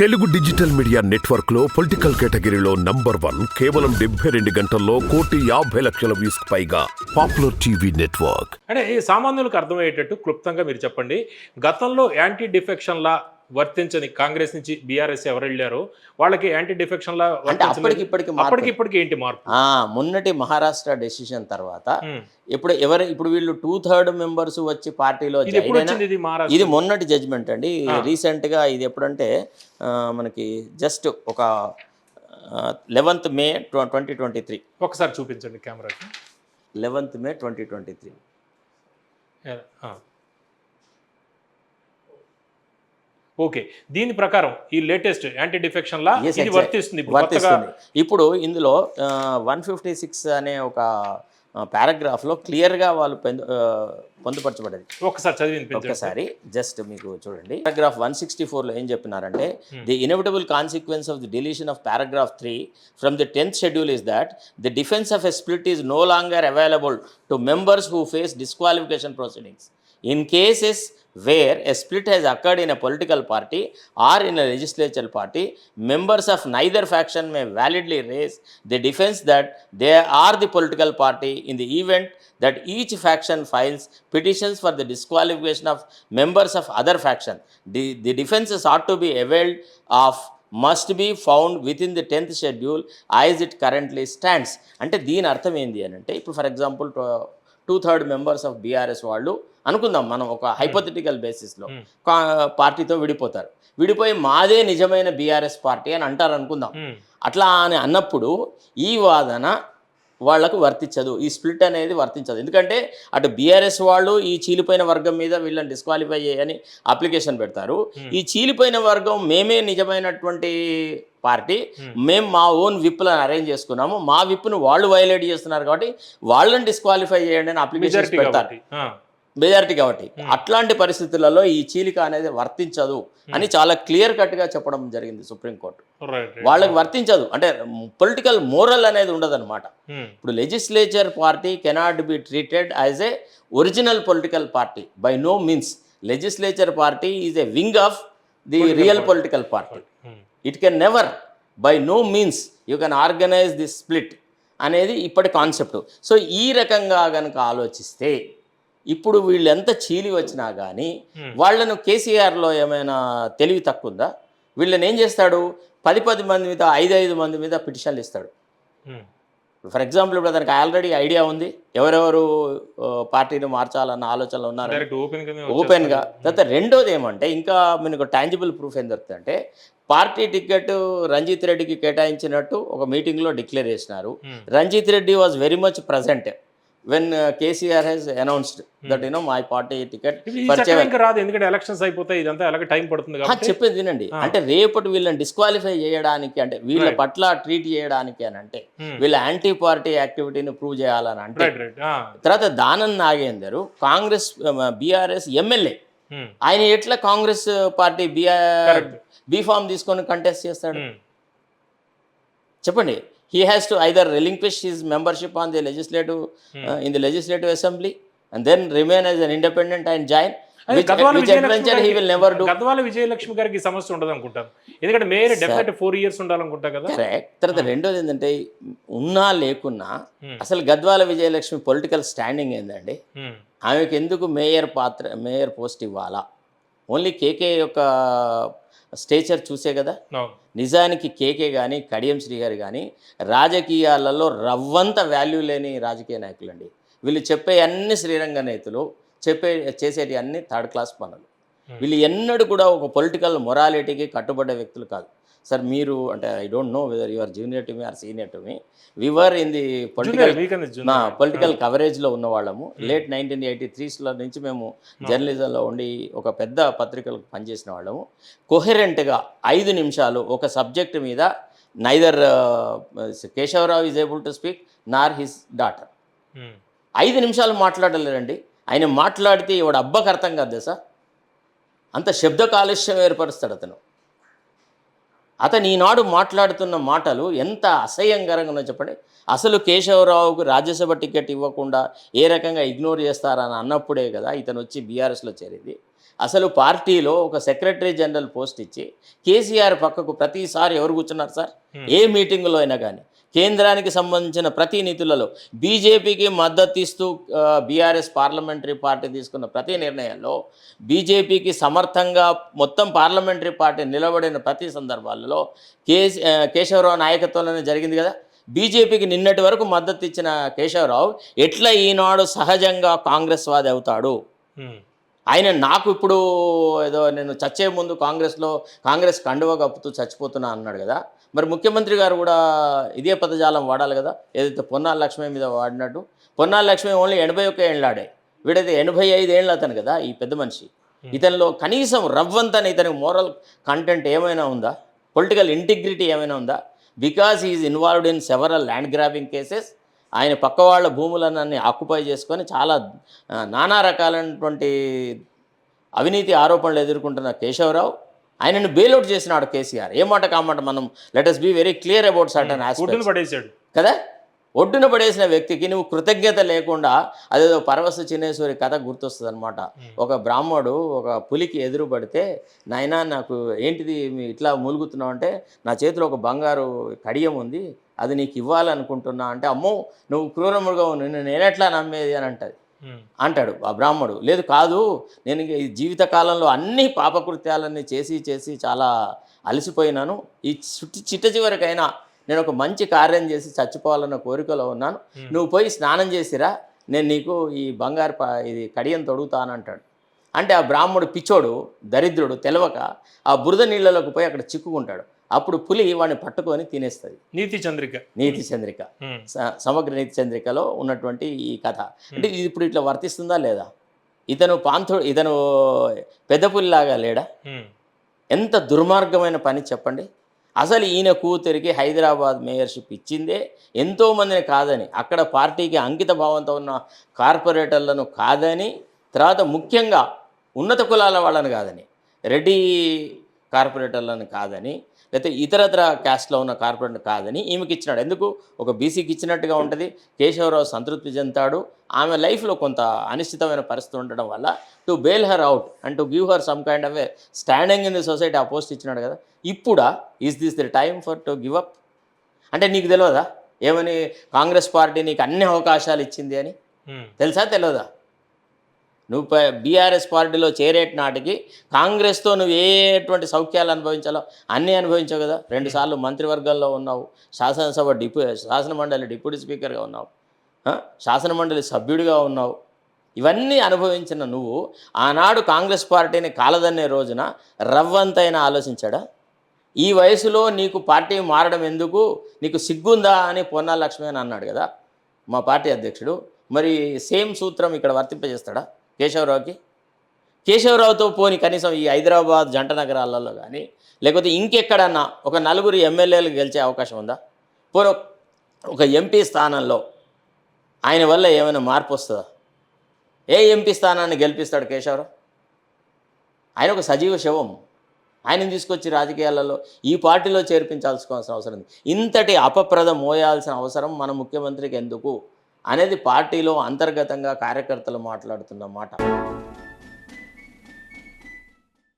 Telugu digital media నెట్వర్క్లో political కేటగిరీలో number one కేవలం డెబ్బై రెండు గంటల్లో కోటి యాభై లక్షల వ్యూస్ పైగా పాపులర్ టీవీ నెట్వర్క్. అంటే ఈ సామాన్యులకు అర్థమయ్యేటట్టు క్లుప్తంగా మీరు చెప్పండి. గతంలో యాంటీ డిఫెక్షన్ లా వర్తించని కాంగ్రెస్ నుంచి బీఆర్ఎస్ ఎవరు వెళ్ళారో వాళ్ళకి యాంటీ డిఫెక్షన్ లా అప్పటికి ఇప్పటికి ఇప్పటికి ఏంటి మార్పు? మొన్నటి మహారాష్ట్ర డెసిషన్ తర్వాత. ఇప్పుడు ఎవరు ఇప్పుడు వీళ్ళు టూ థర్డ్ మెంబర్స్ వచ్చి పార్టీలో ఇది మొన్నటి జడ్జ్మెంట్ అండి. రీసెంట్గా ఇది ఎప్పుడంటే మనకి జస్ట్ ఒక eleventh May twenty twenty three ఒకసారి చూపించండి కెమెరాకి. Eleventh May twenty twenty three ఆ. ఓకే. దీని ప్రకారం ఈ లేటెస్ట్ యాంటీ డిఫెక్షన్ లా ఇది. వర్తిస్తుంది. వర్తిస్తుంది. ఇప్పుడు ఇందులో వన్ ఫిఫ్టీ సిక్స్ అనే ఒక పారాగ్రాఫ్లో క్లియర్గా వాళ్ళు పొందు- ఆ, పొందుపరచబడ్డది. ఒకసారి చదివి వినిపించండి. ఒక్కసారి జస్ట్ మీకు చూడండి. పారాగ్రాఫ్ వన్ సిక్స్టీ ఫోర్లో ఏం చెప్పినారంటే the inevitable consequence of the deletion of paragraph three from the tenth schedule is that the defence of a split is no longer available to members who face disqualification proceedings. In cases where a split has occurred in a political party or in a legislature party, members of neither faction may validly raise the defense that they are the political party in the event that each faction files petitions for the disqualification of members of other faction. The, the defenses ought to be availed of must be found within the tenth schedule as it currently stands అంటే దీని అర్థం ఏంది అని అంటే ఇప్పుడు for example two third members of BRS వాళ్ళు. అనుకుందాం మనం ఒక హైపోథెటికల్ బేసిస్లో పార్టీతో విడిపోతారు. విడిపోయి మాదే నిజమైన బీఆర్ఎస్ పార్టీ అని అంటారు అనుకుందాం ఉమ్. అట్లా అని అన్నప్పుడు ఈ వాదన వాళ్ళకు వర్తించదు. ఈ స్ప్లిట్ అనేది వర్తించదు. ఎందుకంటే అటు బీఆర్ఎస్ వాళ్ళు ఈ చీలిపోయిన వర్గం మీద వీళ్ళని డిస్క్వాలిఫై చేయని అప్లికేషన్ పెడతారు. ఈ చీలిపోయిన వర్గం మేమే నిజమైనటువంటి పార్టీ. మేము మా ఓన్ విప్లను అరేంజ్ చేసుకున్నాము. మా విప్ను వాళ్ళు వైలేట్ చేస్తున్నారు కాబట్టి వాళ్ళని డిస్క్వాలిఫై చేయండి అని అప్లికేషన్ పెడతారు. మెజారిటీ కాబట్టి. అట్లాంటి పరిస్థితులలో ఈ చీలిక అనేది వర్తించదు అని చాలా క్లియర్ కట్గా చెప్పడం జరిగింది సుప్రీంకోర్టు రైట్ రైట్. వాళ్ళకి వర్తించదు. అంటే పొలిటికల్ మోరల్ అనేది ఉండదన్నమాట. ఉమ్. ఇప్పుడు legislature party cannot be treated as a original political party by no means. Legislature party is a wing of the real political party. It can never by no means you can organize the split అనేది ఇప్పటి concept so ఈ రకంగా కనుక ఆలోచిస్తే ఇప్పుడు వీళ్ళు ఎంత చీలి వచ్చినా కానీ వాళ్ళను కేసీఆర్లో ఏమైనా తెలివి తక్కువ ఉందా వీళ్ళని ఏం చేస్తాడు? పది పది మంది మీద ఐదు ఐదు మంది మీద పిటిషన్లు ఇస్తాడు. ఫర్ ఎగ్జాంపుల్ ఇప్పుడు అతనికి ఆల్రెడీ ఐడియా ఉంది. ఎవరెవరు పార్టీని మార్చాలన్న ఆలోచనలు ఉన్నారు. ఓపెన్గా. తర్వాత రెండోది ఏమంటే ఇంకా మనకు టాంజిబుల్ ప్రూఫ్ ఏం దొరుకుతుందంటే పార్టీ టికెట్ రంజిత్ రెడ్డికి కేటాయించినట్టు ఒక మీటింగ్లో డిక్లేర్ చేసినారు. Ranjith Reddy was very much present. When KCR has announced that you know my party ticket రాదు ఎందుకంటే ఎలక్షన్స్ అయిపోతాయి ఇదంతా ఎలాగ టైం పడుతుంది చెప్పేది వినండి. అంటే రేపటి వీళ్ళని డిస్క్వాలిఫై చేయడానికి అంటే వీళ్ళ. పట్ల ట్రీట్ చేయడానికి అని అంటే Hmm. వీళ్ళ యాంటీ పార్టీ యాక్టివిటీని ప్రూవ్ చేయాలని అంటే తర్వాత దానం నాగేందర్ కాంగ్రెస్ బీఆర్ఎస్ ఎమ్మెల్యే. ఆయన ఎట్లా Congress party BR. B form తీసుకొని కంటెస్ట్ చేస్తాడు? చెప్పండి. He has to either relinquish his membership on the legislative in the legislative assembly and then remain as an independent and join Gadwal adventure he will never do Gadwal Vijayalakshmi గారికి సమస్య ఉండదు అనుకుంటాను ఎందుకంటే mayor definite four years ఉండాలనుకుంటా కదా. తర్వాత రెండోది ఏంటంటే ఉన్నా లేకున్నా Hmm. అసలు Gadwal Vijayalakshmi political standing um. ఆమెకు ఎందుకు మేయర్ పాత్ర మేయర్ పోస్ట్ ఇవ్వాలా? ఓన్లీ కేకే యొక్క స్టేచర్ చూసే కదా. నిజానికి కేకే కానీ కడియం శ్రీ గారు కానీ రాజకీయాలలో రవ్వంత వాల్యూ లేని రాజకీయ నాయకులండి. వీళ్ళు చెప్పే అన్ని శ్రీరంగ నేతలు చెప్పే చేసేటి అన్ని థర్డ్ క్లాస్ పనులు. వీళ్ళు ఎన్నడూ కూడా ఒక పొలిటికల్ మొరాలిటీకి కట్టుబడ్డ వ్యక్తులు కాదు. సార్ మీరు అంటే I don't know whether you're junior to me or senior to me we were in the political political కవరేజ్లో ఉన్న వాళ్ళము లేట్ నైన్టీన్ ఎయిటీ త్రీస్లో నుంచి మేము జర్నలిజంలో ఉండి ఒక పెద్ద పత్రికలకు పనిచేసిన వాళ్ళము కొహెరెంట్గా ఐదు నిమిషాలు ఒక సబ్జెక్ట్ మీద neither Keshava Rao is able to speak nor his daughter. ఐదు నిమిషాలు మాట్లాడలేరండి. ఆయన మాట్లాడితే ఇవాడు అబ్బకు అర్థం కాదు సార్ అంత శబ్ద కాలుష్యం ఏర్పరుస్తాడు అతను. అతను ఈనాడు మాట్లాడుతున్న మాటలు ఎంత అసహ్యంకరంగా చెప్పండి. అసలు కేశవరావుకు రాజ్యసభ టికెట్ ఇవ్వకుండా ఏ రకంగా ఇగ్నోర్ చేస్తారని అన్నప్పుడే కదా ఇతను వచ్చి బీఆర్ఎస్లో చేరింది. అసలు పార్టీలో ఒక సెక్రటరీ జనరల్ పోస్ట్ ఇచ్చి కేసీఆర్ పక్కకు ప్రతిసారి ఎవరు కూర్చున్నారు సార్? ఏ మీటింగులో అయినా కానీ. కేంద్రానికి సంబంధించిన ప్రతినిధులలో బీజేపీకి మద్దతు ఇస్తూ బీఆర్ఎస్ పార్లమెంటరీ పార్టీ తీసుకున్న ప్రతి నిర్ణయంలో బీజేపీకి సమర్థంగా మొత్తం పార్లమెంటరీ పార్టీ నిలబడిన ప్రతి సందర్భాలలో కేసీ కేశవరావు నాయకత్వంలోనే జరిగింది కదా. బీజేపీకి నిన్నటి వరకు మద్దతు ఇచ్చిన కేశవరావు ఎట్లా ఈనాడు సహజంగా కాంగ్రెస్ వాది అవుతాడు ఆయన నాకు ఇప్పుడు ఏదో నేను చచ్చే ముందు కాంగ్రెస్లో కాంగ్రెస్ కండువ కప్పుతూ చచ్చిపోతున్నా అన్నాడు కదా. మరి ముఖ్యమంత్రి గారు కూడా ఇదే పదజాలం వాడాలి కదా? ఏదైతే పొన్నాల లక్ష్మి మీద వాడినట్టు. పొన్నాల లక్ష్మి ఓన్లీ ఎనభై ఒక్క ఏళ్ళాడే వీడైతే ఎనభై ఐదు ఏళ్ళు అతను కదా ఈ పెద్ద మనిషి. ఇతనిలో కనీసం రవ్వంతని ఇతనికి మోరల్ కంటెంట్ ఏమైనా ఉందా? పొలిటికల్ ఇంటిగ్రిటీ ఏమైనా ఉందా? Because is involved in several land grabbing cases ఆయన పక్క వాళ్ళ భూములన్నీ ఆక్యుపై చేసుకొని చాలా నానా రకాలైనటువంటి అవినీతి ఆరోపణలు ఎదుర్కొంటున్న కేశవరావు ఆయనను బెయిల్అవుట్ చేసినాడు కేసీఆర్. ఏ మాట కామాట మనం? Let us be very clear about certain aspects పడేసాడు కదా? ఒడ్డున పడేసిన వ్యక్తికి నువ్వు కృతజ్ఞత లేకుండా అదేదో పరవశ చిన్నేశ్వరి కథ గుర్తొస్తుంది అనమాట ఒక బ్రాహ్మడు ఒక పులికి ఎదురు పడితే నాయనా నాకు ఏంటిది ఇట్లా మూలుగుతున్నావు? అంటే నా చేతిలో ఒక బంగారు కడియం ఉంది అది నీకు ఇవ్వాలనుకుంటున్నా. అంటే అమ్మో నువ్వు క్రూరముగా నిన్ను నేనెట్లా నమ్మేది? అని అంటది. అంటాడు ఆ బ్రాహ్మడు. లేదు కాదు నేను ఇంక ఈ జీవితకాలంలో అన్ని పాపకృత్యాలన్నీ చేసి చేసి చాలా అలసిపోయినాను. ఈ చుట్టి చిట్ట చివరికైనా నేను ఒక మంచి కార్యం చేసి చచ్చిపోవాలన్న కోరికలో ఉన్నాను. నువ్వు పోయి స్నానం చేసిరా నేను నీకు ఈ బంగారు ఇది కడియం తొడుగుతానంటాడు. అంటే ఆ బ్రాహ్మడు పిచ్చోడు దరిద్రుడు తెలవక ఆ బురద నీళ్ళలోకి పోయి అక్కడ చిక్కుకుంటాడు. అప్పుడు పులి వాడిని పట్టుకొని తినేస్తుంది. నీతి చంద్రిక. నీతి చంద్రిక. సమగ్ర నీతి చంద్రికలో ఉన్నటువంటి ఈ కథ. అంటే ఇది ఇప్పుడు ఇట్లా వర్తిస్తుందా లేదా? ఇతను పాంథో ఇతను పెద్ద పులిలాగా లేడా? ఎంత దుర్మార్గమైన పని చెప్పండి. అసలు ఈయన కూతురికి హైదరాబాద్ మేయర్షిప్ ఇచ్చిందే ఎంతోమందిని కాదని అక్కడ పార్టీకి అంకిత భావంతో ఉన్న కార్పొరేటర్లను కాదని తర్వాత ముఖ్యంగా ఉన్నత కులాల వాళ్ళని కాదని రెడ్డి కార్పొరేటర్లను కాదని లేకపోతే ఇతరత్ర క్యాస్ట్లో ఉన్న కార్పొరేట్ కాదని ఈమెకి ఇచ్చినాడు ఎందుకు? ఒక బీసీకి ఇచ్చినట్టుగా ఉంటుంది. కేశవరావు సంతృప్తి చెందుతాడు. ఆమె లైఫ్లో కొంత అనిశ్చితమైన పరిస్థితి ఉండడం వల్ల to bail her out and to give her some kind of a standing in the society ఆ పోస్ట్ ఇచ్చినాడు కదా. ఇప్పుడా? Is this the time for to give up అంటే నీకు తెలియదా ఏమని కాంగ్రెస్ పార్టీ నీకు అన్ని అవకాశాలు ఇచ్చింది అని? తెలుసా? తెలియదా నువ్వు బీఆర్ఎస్ పార్టీలో చేరేటి నాటికి కాంగ్రెస్తో నువ్వు ఏటువంటి సౌఖ్యాలు అనుభవించాలో అన్నీ అనుభవించావు కదా. రెండుసార్లు మంత్రివర్గాల్లో ఉన్నావు. శాసనసభ డిప్యూ శాసనమండలి డిప్యూటీ స్పీకర్గా ఉన్నావు. శాసనమండలి సభ్యుడిగా ఉన్నావు. ఇవన్నీ అనుభవించిన నువ్వు ఆనాడు కాంగ్రెస్ పార్టీని కాలదన్నే రోజున రవ్వంతైనా ఆలోచించాడా? ఈ వయసులో నీకు పార్టీ మారడం ఎందుకు? నీకు సిగ్గుందా అని పొన్నా అని అన్నాడు కదా మా పార్టీ అధ్యక్షుడు. మరి సేమ్ సూత్రం ఇక్కడ వర్తింపజేస్తాడా? కేశవరావుకి? కేశవరావుతో పోని కనీసం ఈ హైదరాబాద్ జంట నగరాలలో కానీ లేకపోతే ఇంకెక్కడన్నా ఒక నలుగురు ఎమ్మెల్యేలు గెలిచే అవకాశం ఉందా? పోనీ ఒక- ఎంపీ స్థానంలో ఆయన వల్ల ఏమైనా మార్పు వస్తుందా? ఏ ఎంపీ స్థానాన్ని గెలిపిస్తాడు కేశవరావు? ఆయన ఒక సజీవ శవం. ఆయనను తీసుకొచ్చి రాజకీయాలలో ఈ పార్టీలో చేర్పించాల్సిన అవసరం ఉంది. ఇంతటి అపప్రద మోయాల్సిన అవసరం మన ముఖ్యమంత్రికి ఎందుకు? అనేది పార్టీలో అంతర్గతంగా కార్యకర్తలు మాట్లాడుతున్న మాట.